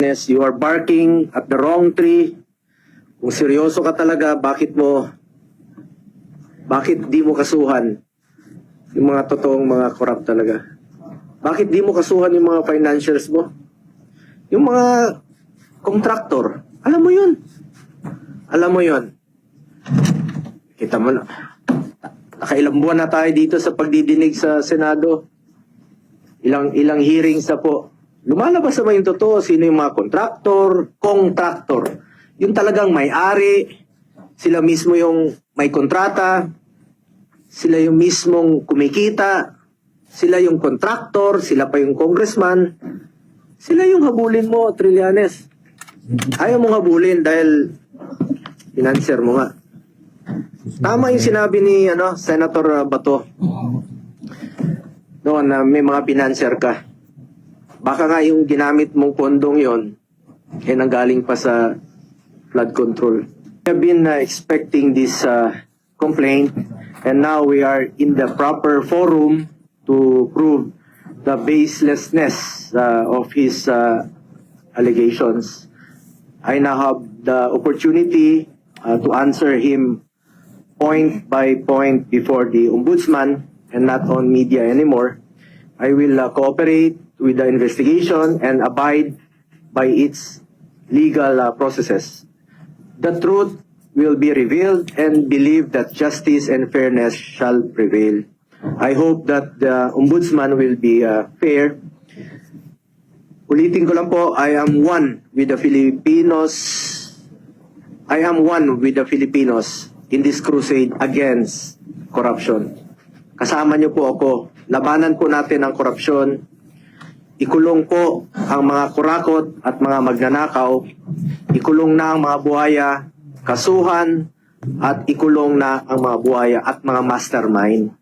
Yes, you are barking at the wrong tree. Kung seryoso ka talaga, bakit mo bakit di mo kasuhan yung mga totoong mga corrupt talaga? Bakit di mo kasuhan yung mga financials mo? Yung mga contractor, alam mo yun. Alam mo yun. Kita mo na. Nakailang buwan na tayo dito sa pagdidinig sa Senado. Ilang ilang hearings na po. Lumalabas naman yung totoo, sino yung mga contractor, contractor. Yung talagang may-ari, sila mismo yung may kontrata, sila yung mismong kumikita, sila yung contractor, sila pa yung congressman, sila yung habulin mo, Trillanes. Ayaw mong habulin dahil financer mo nga. Tama yung sinabi ni ano, Senator Bato noon na may mga financer ka. Baka nga yung ginamit mong pondong yon eh nanggaling pa sa flood control. We have been uh, expecting this uh, complaint and now we are in the proper forum to prove the baselessness uh, of his uh, allegations. I now have the opportunity uh, to answer him point by point before the ombudsman and not on media anymore. I will uh, cooperate with the investigation and abide by its legal uh, processes. The truth will be revealed and believe that justice and fairness shall prevail. I hope that the ombudsman will be uh, fair. Ulitin ko lang po, I am one with the Filipinos I am one with the Filipinos in this crusade against corruption. Kasama niyo po ako. Labanan po natin ang korupsyon. Ikulong po ang mga kurakot at mga magnanakaw. Ikulong na ang mga buhaya, kasuhan, at ikulong na ang mga buhaya at mga mastermind.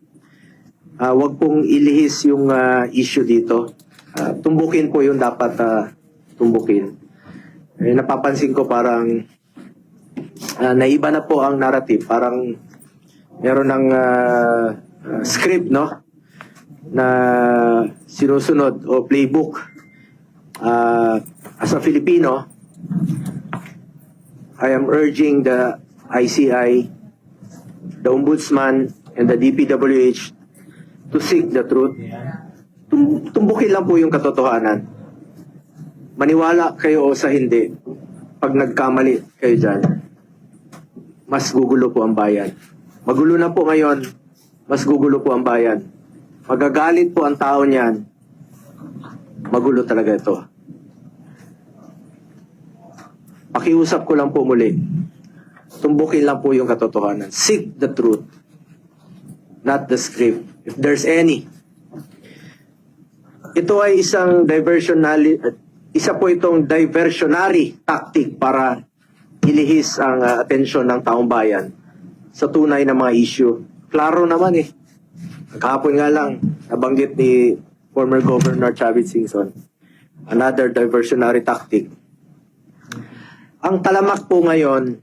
Ah, wag pong ilihis yung ah, issue dito. Ah, tumbukin po yung dapat ah, tumbukin. Eh, napapansin ko parang Ah, naiba na po ang narrative. Parang meron ng ah, ah, script, no? Na sinusunod o playbook. Ah, as a Filipino, I am urging the ICI, the Ombudsman, and the DPWH to seek the truth. Tum- tumbukin lang po yung katotohanan. Maniwala kayo o sa hindi, pag nagkamali kayo dyan, mas gugulo po ang bayan. Magulo na po ngayon, mas gugulo po ang bayan. Magagalit po ang tao niyan, magulo talaga ito. Pakiusap ko lang po muli, tumbukin lang po yung katotohanan. Seek the truth, not the script. If there's any. Ito ay isang diversionary, isa po itong diversionary tactic para ilihis ang uh, atensyon ng taong bayan sa tunay na mga issue. Klaro naman eh. Kahapon nga lang, nabanggit ni former Governor Chavit Singson. Another diversionary tactic. Ang talamak po ngayon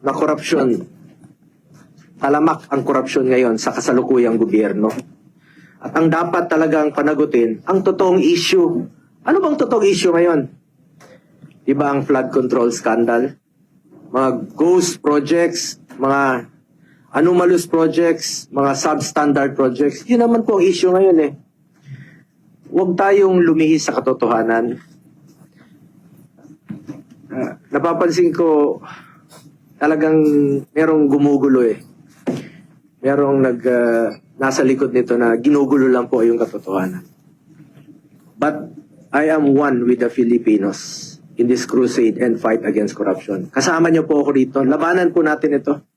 na korupsyon, talamak ang korupsyon ngayon sa kasalukuyang gobyerno. At ang dapat talagang panagutin, ang totoong issue. Ano bang totoong issue ngayon? Di ba ang flood control scandal? Mga ghost projects, mga anomalous projects, mga substandard projects. Yun naman po ang issue ngayon eh. Huwag tayong lumihis sa katotohanan. Ah, napapansin ko talagang merong gumugulo eh. Merong nag ah, nasa likod nito na ginugulo lang po yung katotohanan. But I am one with the Filipinos in this crusade and fight against corruption. Kasama niyo po ako rito. Labanan po natin ito.